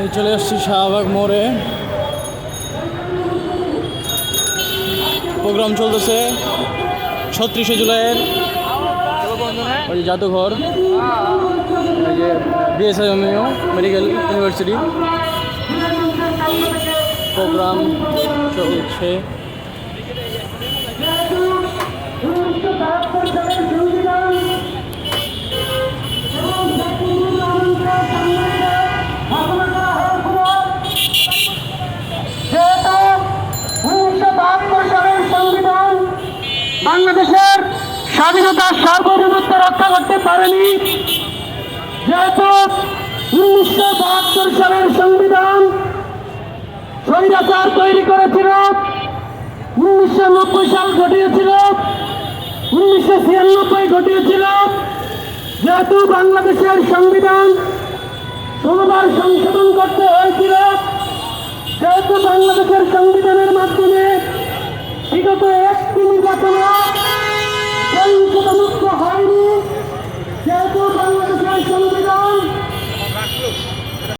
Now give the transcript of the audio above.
এই চলে আসছি শাহবাগ মোড়ে। প্রোগ্রাম চলতেছে ছত্রিশে জুলাইয়ের ওই জাদুঘর। এই যে বিএসএমইউ মেডিকেল ইউনিভার্সিটি প্রোগ্রাম চলছে। বাংলাদেশের স্বাধীনতার সার্বভৌমত্ব রক্ষা করতে পারেনি। যেহেতু উনিশশো বাহাত্তর সালের সংবিধান স্বৈরাচার তৈরি করেছিল, উনিশশো নব্বই সাল ঘটিয়েছিল, উনিশশো ছিয়ানব্বই ঘটিয়েছিল। যেহেতু বাংলাদেশের সংবিধান ষোলোবার সংশোধন করতে হয়েছিল